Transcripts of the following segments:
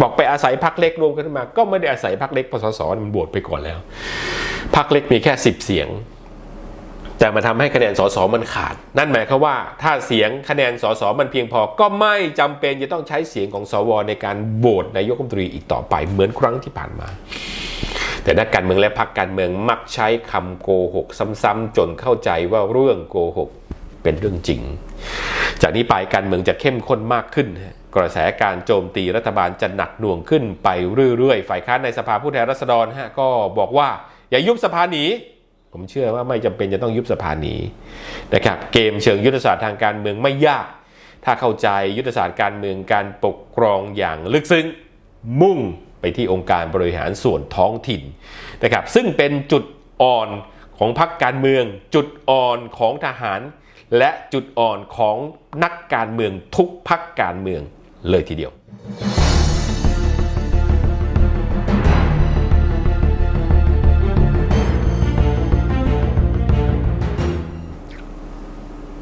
บอกไปอาศัยพักเล็กรวมกันมา ก็ไม่ได้อาศัยพักเล็กปสสมันโหวตไปก่อนแล้วพักเล็กมีแค่สิบเสียง แต่มาทำให้คะแนนสสมันขาด นั่นหมายความว่า ถ้าเสียงคะแนนสสมันเพียงพอ ก็ไม่จำเป็นจะต้องใช้เสียงของสวในการโหวตนายกรัฐมนตรีอีกต่อไปเหมือนครั้งที่ผ่านมา แต่นักการเมืองและพรรคการเมืองมักใช้คำโกหก ซ้ำๆจนเข้าใจว่าเรื่องโกหก เป็นเรื่องจริง จากนี้ไปการเมืองจะเข้มข้นมากขึ้น กระแสการโจมตีรัฐบาลจะหนักหน่วงขึ้นไปเรื่อยๆ ฝ่ายค้านในสภาผู้แทนราษฎรฮะก็บอกว่าอย่ายุบสภาหนีผมเชื่อว่าไม่จำเป็นจะต้องยุบสภาหนีนะครับเกมเชิงยุทธศาสตร์ทางการเมืองไม่ยาก ถ้าเข้าใจยุทธศาสตร์การเมืองการปกครองอย่างลึกซึ้งมุ่งไปที่องค์การบริหารส่วนท้องถิ่นนะครับซึ่งเป็นจุดอ่อนของพรรคการเมือง จุดอ่อนของทหาร และจุดอ่อนของนักการเมืองทุกพรรคการเมืองเลยทีเดียว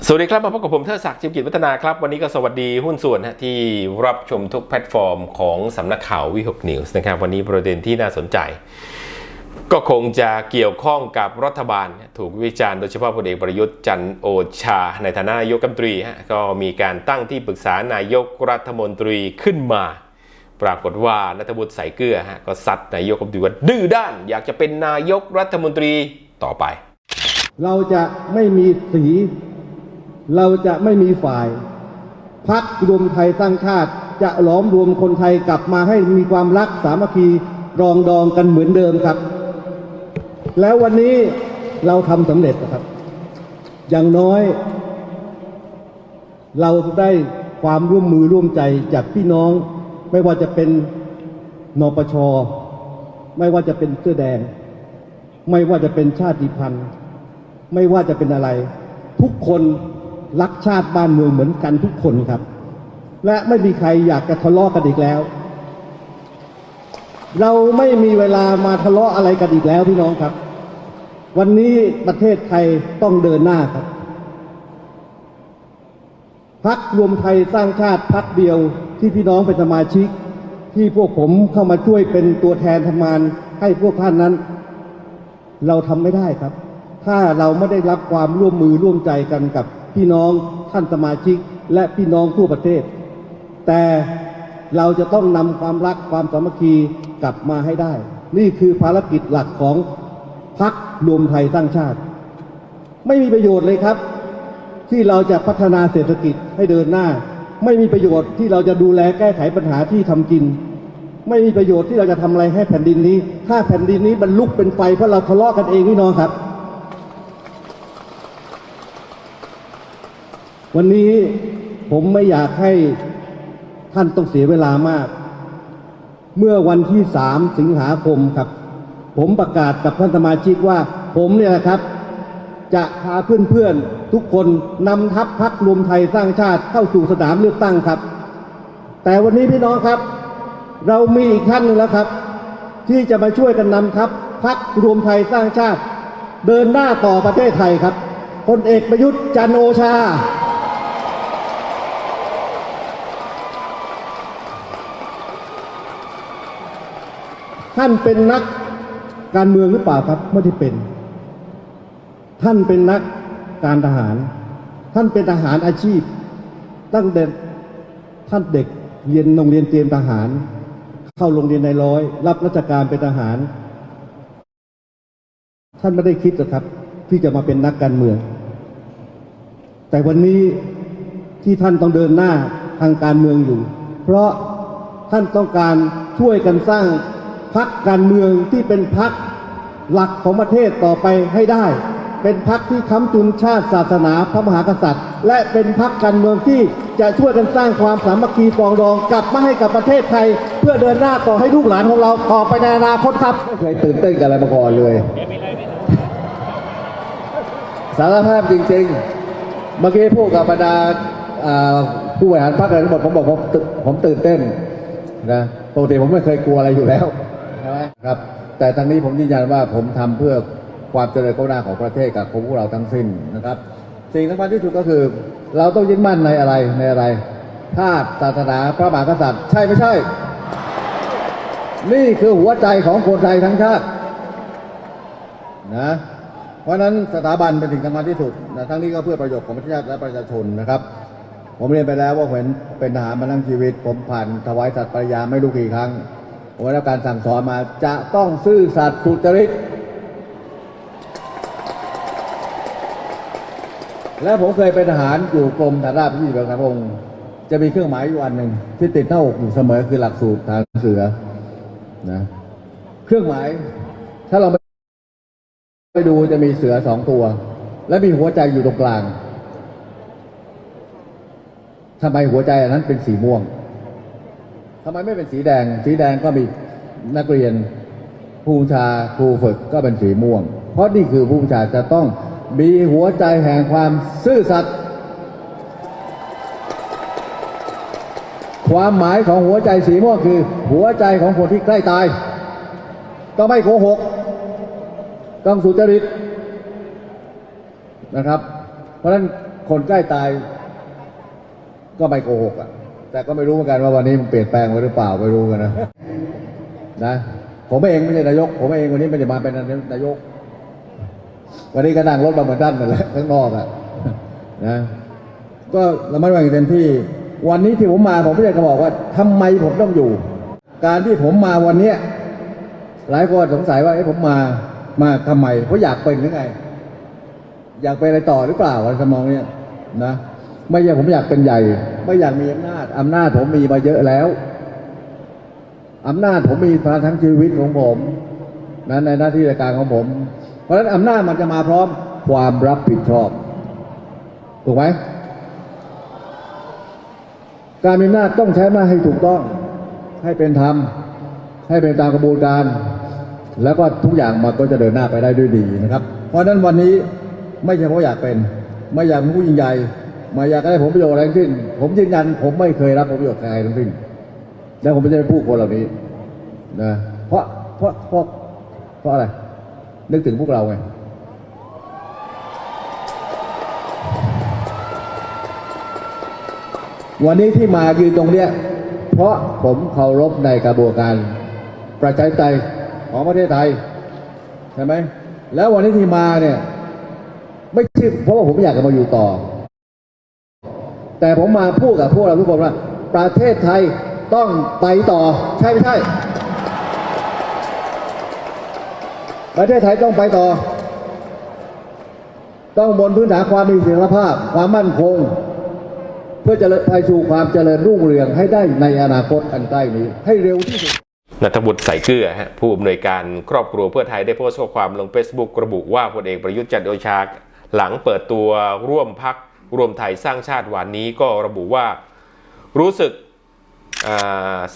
สวัสดีครับ มาพบกับผมเทิดศักดิ์จิมกิจวัฒนาครับ วันนี้ก็สวัสดีหุ้นส่วนที่รับชมทุกแพลตฟอร์มของสำนักข่าววิหกนิวส์นะครับ วันนี้ประเด็นที่น่าสนใจ ก็คงจะเกี่ยวข้องกับรัฐบาล ถูกวิจารณ์โดยเฉพาะพลเอกประยุทธ์จันโอชา ในฐานะนายกรัฐมนตรีก็มีการตั้งที่ปรึกษานายกรัฐมนตรีขึ้นมา ปรากฏว่านัทวุฒิใส่เกลือฮะก็ซัดนายกรัฐมนตรีว่าดื้อด้าน อยากจะเป็นนายกรัฐมนตรีต่อไป เราจะไม่มีสี เราจะไม่มีฝ่ายพักรวมไทยสร้างชาติ จะหลอมรวมคนไทยกลับมาให้มีความรักสามัคคีรองดองกันเหมือนเดิมครับ แล้ววันนี้เราทำสำเร็จนะครับ อย่างน้อย เราได้ความร่วมมือร่วมใจจากพี่น้อง ไม่ว่าจะเป็นนปช ไม่ว่าจะเป็นเสื้อแดง ไม่ว่าจะเป็นชาติพันธุ์ ไม่ว่าจะเป็นอะไร ทุกคนรักชาติบ้านเมืองเหมือนกันทุกคนครับ และไม่มีใครอยากจะทะเลาะกันอีกแล้ว เราไม่มีเวลามาทะเลาะอะไรกันอีกแล้วพี่น้องครับ วันนี้ประเทศไทยต้องเดินหน้าครับพักรวมไทยสร้างชาติพักเดียวที่พี่น้องเป็นสมาชิก ที่พวกผมเข้ามาช่วยเป็นตัวแทนทำงานให้พวกท่านนั้น เราทำไม่ได้ครับ ถ้าเราไม่ได้รับความร่วมมือร่วมใจกันกับพี่น้องท่านสมาชิก และพี่น้องทั่วประเทศ แต่เราจะต้องนำความรักความสามัคคีกลับมาให้ได้ นี่คือภารกิจหลักของ พักรวมไทยสร้างชาติ ไม่มีประโยชน์เลยครับ ที่เราจะพัฒนาเศรษฐกิจให้เดินหน้า ไม่มีประโยชน์ที่เราจะดูแลแก้ไขปัญหาที่ทำกิน ไม่มีประโยชน์ที่เราจะทำอะไรให้แผ่นดินนี้ ถ้าแผ่นดินนี้มันลุกเป็นไฟเพราะเราทะเลาะกันเองพี่น้องครับ วันนี้ผมไม่อยากให้ท่านต้องเสียเวลามาก เมื่อวันที่สามสิงหาคมครับ ผมประกาศกับท่านสมาชิกว่าผมเนี่ยนะครับ จะพาเพื่อนๆทุกคนนำทัพพักรวมไทยสร้างชาติเข้าสู่สนามเลือกตั้งครับ แต่วันนี้พี่น้องครับ เรามีอีกท่านหนึ่งแล้วครับ ที่จะมาช่วยกันนำทัพพักรวมไทยสร้างชาติ เดินหน้าต่อประเทศไทยครับพลเอกประยุทธ์จันโอชาท่านเป็นนัก การเมืองหรือเปล่าครับไม่ได้เป็น ท่านเป็นนักการทหาร ท่านเป็นทหารอาชีพ ตั้งแต่ท่านเด็กเรียนโรงเรียนเตรียมทหาร เข้าโรงเรียนในร้อย รับราชการเป็นทหาร ท่านไม่ได้คิดหรอกครับ ที่จะมาเป็นนักการเมือง แต่วันนี้ที่ท่านต้องเดินหน้าทางการเมืองอยู่ เพราะท่านต้องการช่วยกันสร้าง พักการเมืองที่เป็นพักหลักของประเทศต่อไปให้ได้ เป็นพักที่ค้ำจุนชาติศาสนาพระมหากษัตริย์ และเป็นพักการเมืองที่จะช่วยกันสร้างความสามัคคีปองดองกลับมาให้กับประเทศไทย เพื่อเดินหน้าต่อให้ลูกหลานของเราต่อไปในอนาคตครับไม่เคยตื่นเต้นกับอะไรมาก่อนเลย สารภาพจริงๆ เมื่อกี้พูดกับบรรดาผู้บริหารพรรคอะไรทั้งหมดผมบอกผมตื่นผมตื่นเต้นนะปกติผมไม่เคยกลัวอะไรอยู่แล้ว ช่ไหมครับ แต่ทางนี้ผมยืนยันว่าผมทำเพื่อความเจริญก้าวหน้าของประเทศกับของพวกเราทั้งสิ้นนะครับ สิ่งสำคัญที่สุดก็คือ เราต้องยึดมั่นในอะไรในอะไรชาติศาสนาพระมหากษัตริย์ ใช่ไม่ใช่ นี่คือหัวใจของคนไทยทั้งชาตินะเพราะนั้นสถาบันเป็นสิ่งสำคัญที่สุดนะทั้งนี้ก็เพื่อประโยชน์ของประเทศชาติและประชาชนนะครับ ผมเรียนไปแล้วว่าผมเป็นทหารมาทั้งชีวิต ผมผ่านถวายสัตย์ปริญญาไม่รู้กี่ครั้ง ผมได้รับการสั่งสอนมาจะต้องซื่อสัตย์สุจริต และผมเคยเป็นทหารอยู่กรมฐานราบที่สิบางพงจะมีเครื่องหมายอยู่อันหนึ่งที่ติดหน้าอกอยู่เสมอคือหลักสูตรทารเสือนะเครื่องหมาย ถ้าเราไปดูจะมีเสือสองตัว และมีหัวใจอยู่ตรงกลางทำไมหัวใจอันนั้นเป็นสีม่วง ทำไมไม่เป็นสีแดง สีแดงก็มีนักเรียนผู้ชาครูฝึกก็เป็นสีม่วง เพราะนี่คือผู้ชาจะต้องมีหัวใจแห่งความซื่อสัตย์ความหมายของหัวใจสีม่วงคือ หัวใจของคนที่ใกล้ตาย ต้องไม่โกหก ต้องสุจริตนะครับ เพราะฉะนั้นคนใกล้ตายก็ไม่โกหกอะ แต่ก็ไม่รู้เหมือนกันว่าวันนี้มันเปลี่ยนแปลงไปหรือเปล่าไม่รู้กันนะนะ ผมเองไม่ใช่นายก ผมเองวันนี้ไม่ได้มาเป็นนายก วันนี้ก็นั่งรถมาเหมือนท่านนั่นแหละข้างนอกอะนะก็ระมัดระวังอย่างเต็มที่ วันนี้ที่ผมมาผมไม่ได้จะบอกว่าทำไมผมต้องอยู่ การที่ผมมาวันเนี้ยหลายคนสงสัยว่าเอ้ผมมามาทำไมเพราะอยากเป็นหรือไง อยากเป็นอะไรต่อหรือเปล่าอะไรทำนองเนี้ยนะ ไม่ใช่ผมอยากเป็นใหญ่ ไม่อยากมีอำนาจอำนาจผมมีมาเยอะแล้วอำนาจผมมีมาทั้งชีวิตของผมนั้นในหน้าที่ราชการของผม เพราะฉะนั้นอำนาจมันจะมาพร้อมความรับผิดชอบถูกไหมการมีอำนาจต้องใช้อำนาจให้ถูกต้อง ให้เป็นธรรม ให้เป็นตามกระบวนการ แล้วก็ทุกอย่างมันก็จะเดินหน้าไปได้ด้วยดีนะครับ เพราะฉะนั้นวันนี้ไม่ใช่เพราะอยากเป็น ไม่อยากเป็นผู้ยิ่งใหญ่ ไม่อยากได้ผลประโยชน์อะไรทั้งสิ้น ผมยืนยัน ผมไม่เคยรับผลประโยชน์ใครทั้งสิ้น แล้วผมไม่ใช่ผู้คนเหล่านี้นะเพราะเพราะเพราะเพราะอะไร นึกถึงพวกเราไงวันนี้ที่มายืนตรงเนี้ยเพราะผมเคารพในกระบวนการประชาธิปไตยของประเทศไทยใช่ไหมแล้ววันนี้ที่มาเนี่ย ไม่ใช่เพราะว่าผมอยากจะมาอยู่ต่อ แต่ผมมาพูดกับพวกเราทุกคนว่า ประเทศไทยต้องไปต่อ ใช่ไม่ใช่ ประเทศไทยต้องไปต่อ ต้องบนพื้นฐานความมีเสถียรภาพ ความมั่นคง เพื่อจะไปสู่ความเจริญรุ่งเรืองให้ได้ในอนาคตอันใกล้นี้ ให้เร็วที่สุดนัทบุตรใส่เกลือฮะผู้อำนวยการครอบครัวเพื่อไทยได้โพสต์ข้อความลง Facebook ระบุว่าพลเอกประยุทธ์จันทร์โอชาหลังเปิดตัวร่วมพัก รวมไทยสร้างชาติวันนี้ก็ระบุว่ารู้สึก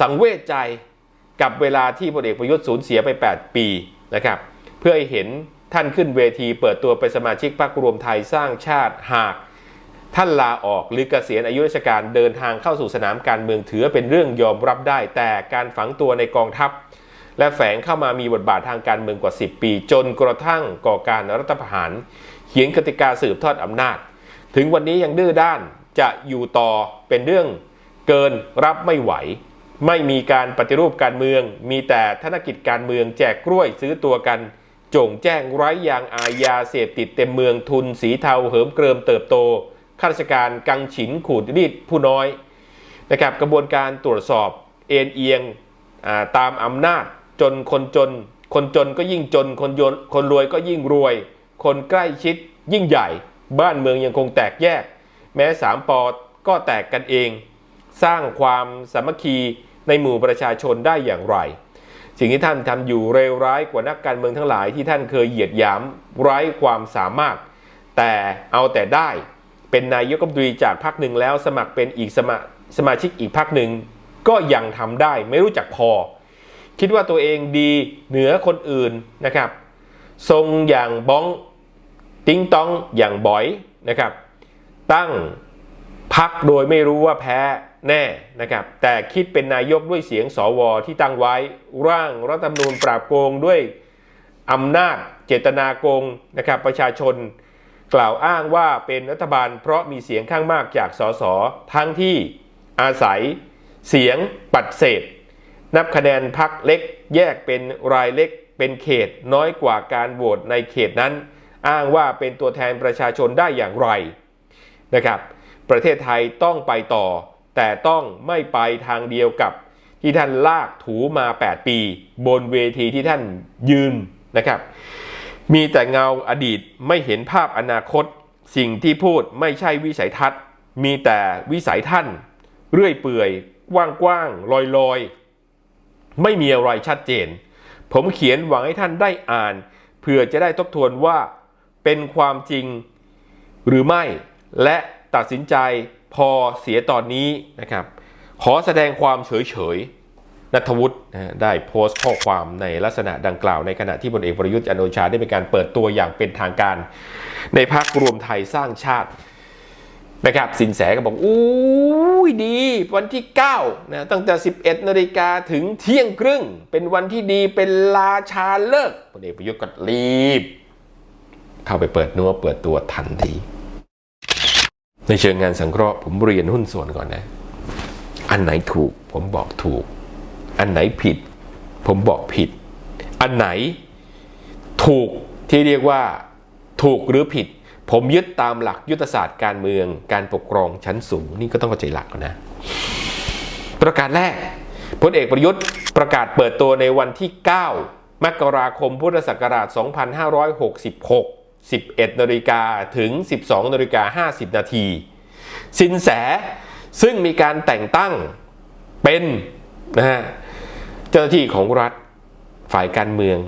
สังเวชใจกับเวลาที่พลเอกประยุทธ์สูญเสียไป 8 ปีนะครับ เพื่อให้เห็นท่านขึ้นเวทีเปิดตัวเป็นสมาชิกพรรครวมไทยสร้างชาติหาก ท่านลาออกหรือเกษียณอายุราชการเดินทางเข้าสู่สนามการเมืองถือเป็นเรื่องยอมรับได้ แต่การฝังตัวในกองทัพ และแฝงเข้ามามีบทบาททางการเมืองกว่า 10 ปี จนกระทั่งก่อการรัฐประหาร เขียนกติกาสืบทอดอำนาจ ถึงวันนี้ยังดื้อด้านจะอยู่ต่อเป็นเรื่องเกินรับไม่ไหว ไม่มีการปฏิรูปการเมือง มีแต่ธนกิจการเมืองแจกกล้วยซื้อตัวกัน จงแจ้งไร้ยางอาญาเสพติดเต็มเมืองทุนสีเทาเหิมเกริมเติบโตข้าราชการกังฉินขูดรีดผู้น้อยนะครับกระบวนการตรวจสอบเอ็นเอียงตามอำนาจจนคนจน คนจนก็ยิ่งจนคนยนคนรวยก็ยิ่งรวย คนใกล้ชิดยิ่งใหญ่ บ้านเมืองยังคงแตกแยก แม้สามปอก็แตกกันเอง สร้างความสามัคคีในหมู่ประชาชนได้อย่างไร สิ่งที่ท่านทำอยู่เลวร้ายกว่านักการเมืองทั้งหลายที่ท่านเคยเหยียดหยามไร้ความสามารถ แต่เอาแต่ได้เป็นนายกรัฐมนตรีจากพรรคหนึ่งแล้วสมัครเป็นอีกสมาสมาชิกอีกพรรคหนึ่งก็ยังทำได้ไม่รู้จักพอ คิดว่าตัวเองดีเหนือคนอื่นนะครับ ทรงอย่างบ้อง ติ้งต้องอย่างบ่อยนะครับ ตั้งพักโดยไม่รู้ว่าแพ้แน่นะครับ แต่คิดเป็นนายกด้วยเสียงสวที่ตั้งไว้ร่างรัฐธรรมนูญปราบโกงด้วยอำนาจเจตนาโกงนะครับประชาชนกล่าวอ้างว่าเป็นรัฐบาลเพราะมีเสียงข้างมากจากสสทั้งที่อาศัยเสียงปัดเศษ นับคะแนนพักเล็กแยกเป็นรายเล็กเป็นเขตน้อยกว่าการโหวตในเขตนั้น อ้างว่าเป็นตัวแทนประชาชนได้อย่างไรนะครับ ประเทศไทยต้องไปต่อ แต่ต้องไม่ไปทางเดียวกับที่ท่านลากถูมา 8 ปี บนเวทีที่ท่านยืนนะครับ มีแต่เงาอดีตไม่เห็นภาพอนาคต สิ่งที่พูดไม่ใช่วิสัยทัศน์ มีแต่วิสัยท่าน เรื่อยเปื่อยกว้างๆลอยๆ ไม่มีอะไรชัดเจน ผมเขียนหวังให้ท่านได้อ่านเพื่อจะได้ทบทวนว่า เป็นความจริงหรือไม่ และตัดสินใจพอเสียตอนนี้นะครับ ขอแสดงความเฉยๆนัทวุฒิได้โพสต์ข้อความในลักษณะดังกล่าวในขณะที่พลเอกประยุทธ์จันโอชาได้มีการเปิดตัวอย่างเป็นทางการ ในพรรครวมไทยสร้างชาตินะครับสินแสก็บอกอู้ยดี วันที่9นะตั้งแต่ 11นาฬิกาถึงเที่ยงครึ่ง เป็นวันที่ดีเป็นราชาเลิกพลเอกประยุทธ์ก็รีบ เข้าไปเปิดนัวเปิดตัวทันที ในเชิงงานสังเคราะห์ผมเรียนหุ้นส่วนก่อนนะ อันไหนถูกผมบอกถูก อันไหนผิด ผมบอกผิด อันไหนถูกที่เรียกว่าถูกหรือผิด ผมยึดตามหลักยุทธศาสตร์การเมือง การปกครองชั้นสูง นี่ก็ต้องเข้าใจหลักก่อนนะ ประกาศแรกพลเอกประยุทธ์ประกาศเปิดตัวในวันที่ 9 มกราคมพุทธศักราช 2566 11นาฬิกาถึง 12นาฬิกา50 นาที สินแสซึ่งมีการแต่งตั้งเป็นนะฮะเจ้าหน้าที่ของรัฐฝ่ายการเมือง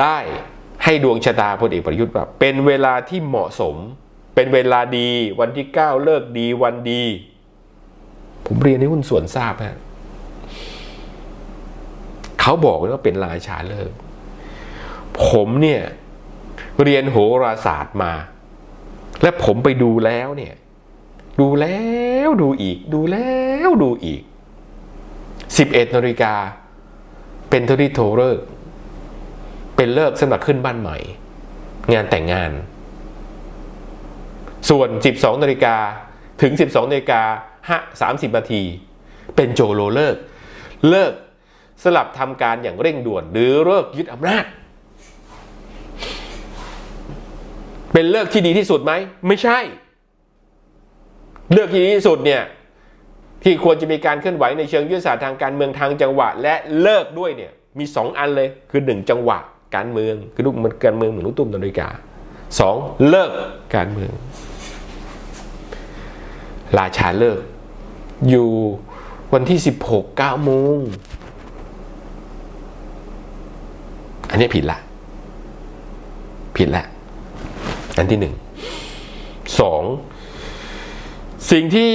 ได้ให้ดวงชะตาพลเอกประยุทธ์ว่าเป็นเวลาที่เหมาะสม เป็นเวลาดีวันที่ 9 เลิกดีวันดี ผมเรียนให้หุ้นส่วนทราบฮะเขาบอกว่าเป็นราชาเลิก ผมเนี่ยเรียนโหราศาสตร์มา และผมไปดูแล้วเนี่ย ดูแล้วดูอีก ดูแล้วดูอีก 11นาฬิกา เป็นทริโทเลิกเป็นเลิกสำหรับขึ้นบ้านใหม่ งานแต่งงาน ส่วน 12นาฬิกาถึง 12นาฬิกาห้า30นาที เป็นโจโลเลิก เลิกสลับทำการอย่างเร่งด่วน หรือเลิกยึดอำนาจ เป็นเลิกที่ดีที่สุดไหม ไม่ใช่ เลือกที่ดีที่สุดเนี่ยที่ควรจะมีการเคลื่อนไหวในเชิงยุทธศาสตร์ทางการเมืองทางจังหวะ และเลิกด้วยเนี่ยมีสองอันเลยคือหนึ่งจังหวะการเมืองคือลูกมันการเมืองเหมือนลูกตุ้มนาฬิกาสองเลิกการเมือง ราชาเลิก อยู่วันที่ 16 9โมงอันนี้ผิดละ ผิดละ อันที่หนึ่งสองสิ่งที่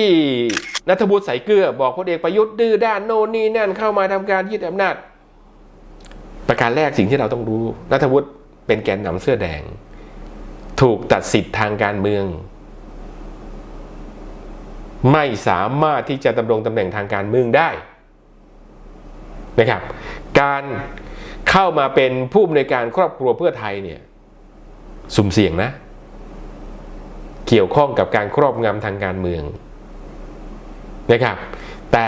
นัทบุตรใส่เกลือบอกพลเอกประยุทธ์ดื้อด้านโน่นนี่นั่นเข้ามาทำการยึดอำนาจ ประการแรกสิ่งที่เราต้องรู้นัทวุฒิเป็นแกนนำเสื้อแดง ถูกตัดสิทธิ์ทางการเมือง ไม่สามารถที่จะดำรงตำแหน่งทางการเมืองได้นะครับ การเข้ามาเป็นผู้อำนวยการครอบครัวเพื่อไทยเนี่ย สุ่มเสี่ยงนะ เกี่ยวข้องกับการครอบงำทางการเมืองนะครับ แต่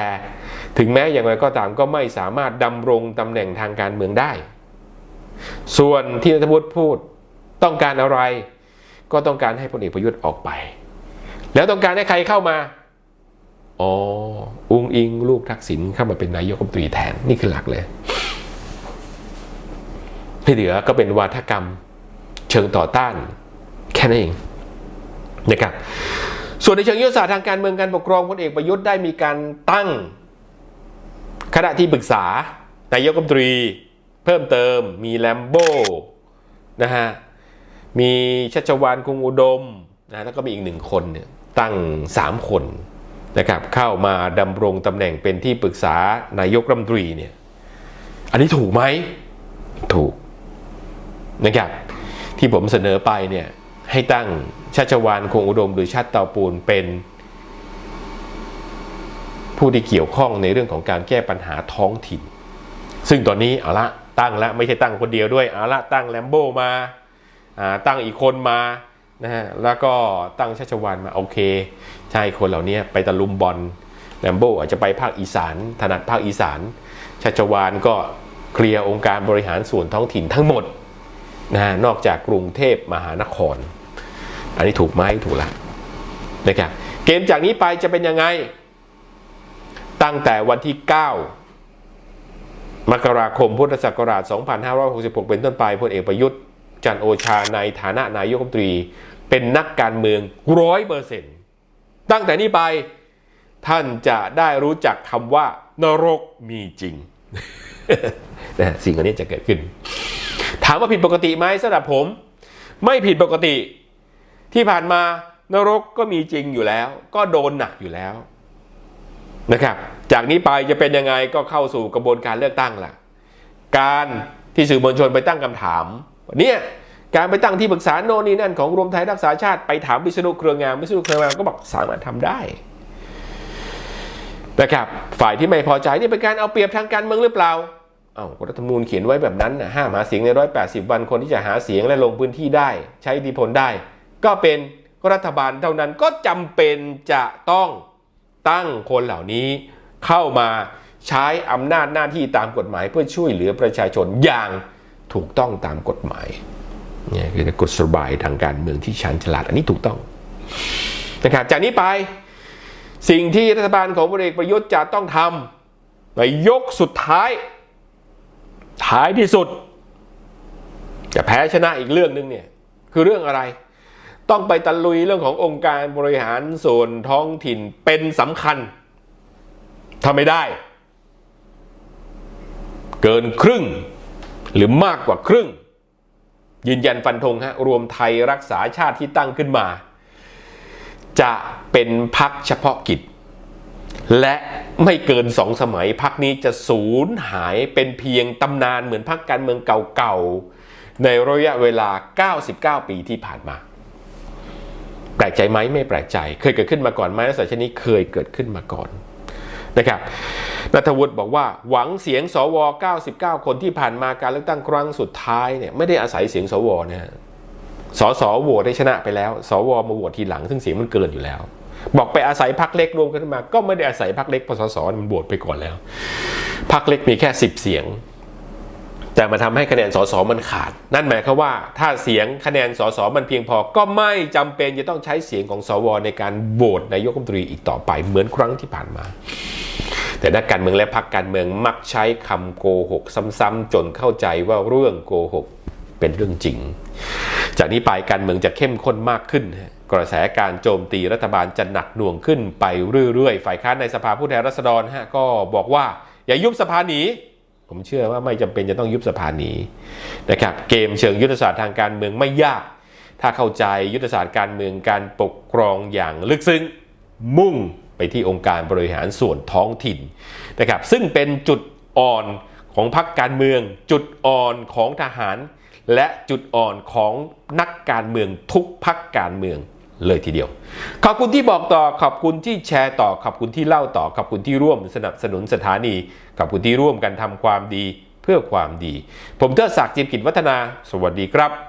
ถึงแม้อย่างไรก็ตามก็ไม่สามารถดำรงตำแหน่งทางการเมืองได้ ส่วนที่นัทวุฒิพูดต้องการอะไร ก็ต้องการให้พลเอกประยุทธ์ออกไป แล้วต้องการให้ใครเข้ามาอ๋ออุ้งอิงลูกทักษิณเข้ามาเป็นนายกรัฐมนตรีแทนนี่คือหลักเลยที่เหลือก็เป็นวาทกรรม เชิงต่อต้าน แค่นั้นเอง นะครับส่วนในเชิงยุทธศาสตร์ทางการเมืองการปกครองพลเอกประยุทธ์ได้มีการตั้งคณะที่ปรึกษานายกรัฐมนตรี เพิ่มเติมมีแลมโบ้นะฮะมีชัชวานคงอุดมนะแล้วก็มีอีกหนึ่งคนเนี่ยตั้ง 3 คนนะครับเข้ามาดำรงตำแหน่งเป็นที่ปรึกษานายกรัฐมนตรีเนี่ยอันนี้ถูกไหมถูกนะครับที่ผมเสนอไปเนี่ยให้ตั้ง ชัชวานคงอุดมหรือชาติเตาปูนเป็น ผู้ที่เกี่ยวข้องในเรื่องของการแก้ปัญหาท้องถิ่น ซึ่งตอนนี้เอาละตั้งแล้วไม่ใช่ตั้งคนเดียวด้วยเอาละตั้งแลมโบมาอ่าตั้งอีกคนมานะฮะแล้วก็ตั้งชัชวานมาโอเคใช่คนเหล่านี้ไปตะลุมบอลแลมโบอาจจะไปภาคอีสานถนัดภาคอีสานชัชวานก็เคลียร์องค์การบริหารส่วนท้องถิ่นทั้งหมดนะฮะนอกจากกรุงเทพมหานคร อันนี้ถูกไหมถูกละนะครับเกมจากนี้ไปจะเป็นยังไง ตั้งแต่วันที่ 9 มกราคมพุทธศักราช 2566 เป็นต้นไปพลเอกประยุทธ์ จันโอชาในฐานะนายกรัฐมนตรี เป็นนักการเมืองร้อยเปอร์เซ็นต์ตั้งแต่นี้ไปท่านจะได้รู้จักคำว่านรกมีจริงนะสิ่งอันนี้จะเกิดขึ้น ถามว่าผิดปกติไหมสำหรับผม ไม่ผิดปกติ ที่ผ่านมานรกก็มีจริงอยู่แล้ว ก็โดนหนักอยู่แล้วนะครับ จากนี้ไปจะเป็นยังไงก็เข้าสู่กระบวนการเลือกตั้งล่ะ การที่สื่อมวลชนไปตั้งคำถามเนี่ยการไปตั้งที่ปรึกษาโน่นนี่นั่นของรวมไทยรักษาชาติไปถามวิษณุเครืองามวิษณุเครืองามก็บอกสามารถทำได้นะครับฝ่ายที่ไม่พอใจนี่เป็นการเอาเปรียบทางการเมืองหรือเปล่าเอ้ารัฐธรรมนูญเขียนไว้แบบนั้นนะห้ามหาเสียงในร้อยแปดสิบวันคนที่จะหาเสียงและลงพื้นที่ได้ ใช้อิทธิพลได้ ก็เป็นรัฐบาลเท่านั้นก็จำเป็นจะต้องตั้งคนเหล่านี้เข้ามาใช้อำนาจหน้าที่ตามกฎหมาย เพื่อช่วยเหลือประชาชนอย่างถูกต้องตามกฎหมายเนี่ยคือกฎสบายทางการเมืองที่ชันฉลาดอันนี้ถูกต้องนะครับจากนี้ไปสิ่งที่รัฐบาลของพลเอกประยุทธ์จะต้องทำในยกสุดท้าย ท้ายที่สุด จะแพ้ชนะอีกเรื่องหนึงเนี่ยคือเรื่องอะไร ต้องไปตะลุยเรื่องขององค์การบริหารส่วนท้องถิ่นเป็นสำคัญทำไม่ได้ เกินครึ่ง หรือมากกว่าครึ่ง ยืนยันฟันธงฮะรวมไทยรักษาชาติที่ตั้งขึ้นมา จะเป็นพักเฉพาะกิจ และไม่เกินสองสมัยพักนี้จะสูญหายเป็นเพียงตำนานเหมือนพักการเมืองเก่าๆในระยะเวลา 99 ปีที่ผ่านมา แปลกใจไหมไม่แปลกใจ เคยเกิดขึ้นมาก่อนไหมลักษณะเช่นนี้เคยเกิดขึ้นมาก่อนนะครับนัทวุฒิบอกว่าหวังเสียงสว 99 คนที่ผ่านมาการเลือกตั้งครั้งสุดท้ายเนี่ยไม่ได้อาศัยเสียงสวนะฮะสสโหวตได้ชนะไปแล้ว สวมาโหวตทีหลังซึ่งเสียงมันเกินอยู่แล้ว บอกไปอาศัยพักเล็กรวมกันมา ก็ไม่ได้อาศัยพักเล็กพอสสมันโหวตไปก่อนแล้วพักเล็กมีแค่ 10 เสียง แต่มาทำให้คะแนนสสมันขาด นั่นหมายความว่า ถ้าเสียงคะแนนสสมันเพียงพอ ก็ไม่จำเป็นจะต้องใช้เสียงของสวในการโหวตนายกรัฐมนตรีอีกต่อไปเหมือนครั้งที่ผ่านมา แต่นักการเมืองและพรรคการเมืองมักใช้คำโกหกซ้ำๆจนเข้าใจว่าเรื่องโกหกเป็นเรื่องจริง จากนี้ไปการเมืองจะเข้มข้นมากขึ้น กระแสการโจมตีรัฐบาลจะหนักหน่วงขึ้นไปเรื่อยๆ ฝ่ายค้านในสภาผู้แทนราษฎรฮะก็บอกว่าอย่ายุบสภาหนี ผมเชื่อว่าไม่จำเป็นจะต้องยุบสภาหนีนะครับ เกมเชิงยุทธศาสตร์ทางการเมืองไม่ยาก ถ้าเข้าใจยุทธศาสตร์การเมืองการปกครองอย่างลึกซึ้งมุ่งไปที่องค์การบริหารส่วนท้องถิ่นนะครับซึ่งเป็นจุดอ่อนของพรรคการเมือง จุดอ่อนของทหาร และจุดอ่อนของนักการเมืองทุกพรรคการเมือง เลยทีเดียว ขอบคุณที่บอกต่อ ขอบคุณที่แชร์ต่อ ขอบคุณที่เล่าต่อ ขอบคุณที่ร่วมสนับสนุนสถานี ขอบคุณที่ร่วมกันทำความดีเพื่อความดี ผมเทิดศักดิ์จิมกิจวัฒนา สวัสดีครับ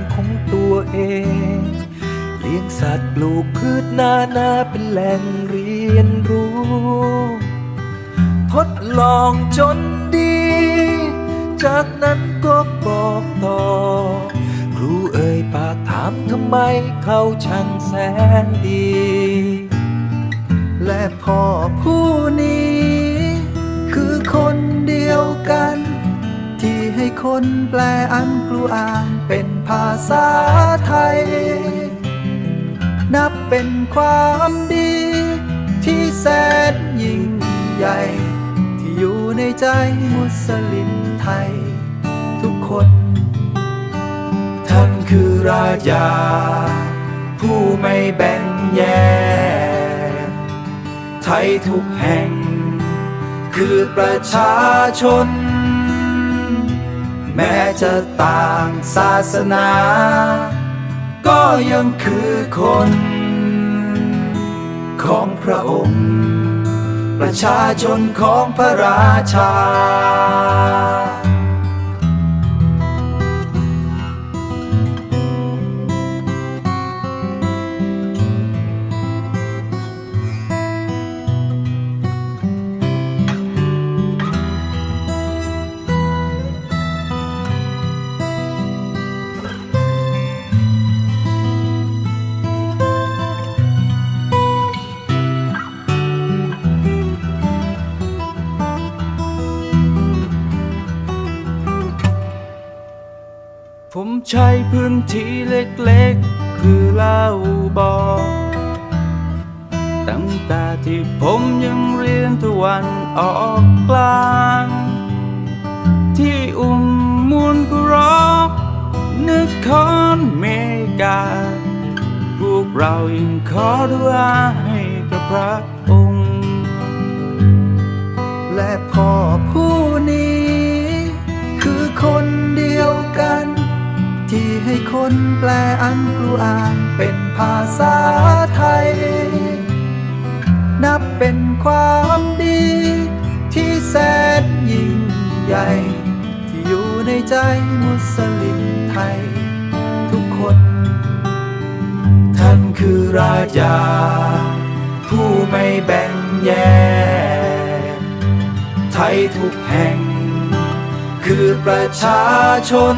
ตัวเอง เลี้ยงสัตว์ปลูกพืชนานาเป็นแหล่งเรียนรู้ ทดลองจนดี จากนั้นก็บอกต่อ ครูเอ่ยปากถามทำไมเขาช่างแสนดี และพ่อผู้นี้ คือคนเดียวกัน ที่ให้คนแปลอันกลัวอ่านาษาไทย นับเป็นความดี ที่แสนยิ่งใหญ่ ที่อยู่ในใจมุสลิมไทย ทุกคน ท่านคือราชา ผู้ไม่แบ่งแยกไทยทุกแห่ง คือประชาชน แม้จะต่างศาสนา ก็ยังคือคน ของพระองค์ ประชาชนของพระราชา ผมใช้พื้นที่เล็กๆ คือเล่าบอกตั้งแต่ที่ผมยังเรียนตะวันออกกลาง ที่อุ้มมูลกรอกนึกครเมกา พวกเรายังขอดุอาให้กับพระองค์ และพ่อผู้นี้ คือคนเดียวกัน ที่ให้คนแปลอันกลัวอ่านเป็นภาษาไทย นับเป็นความดี ที่แสนยิ่งใหญ่ ที่อยู่ในใจมุสลิมไทย ทุกคน ท่านคือราชา ผู้ไม่แบ่งแยกไทยทุกแห่ง คือประชาชน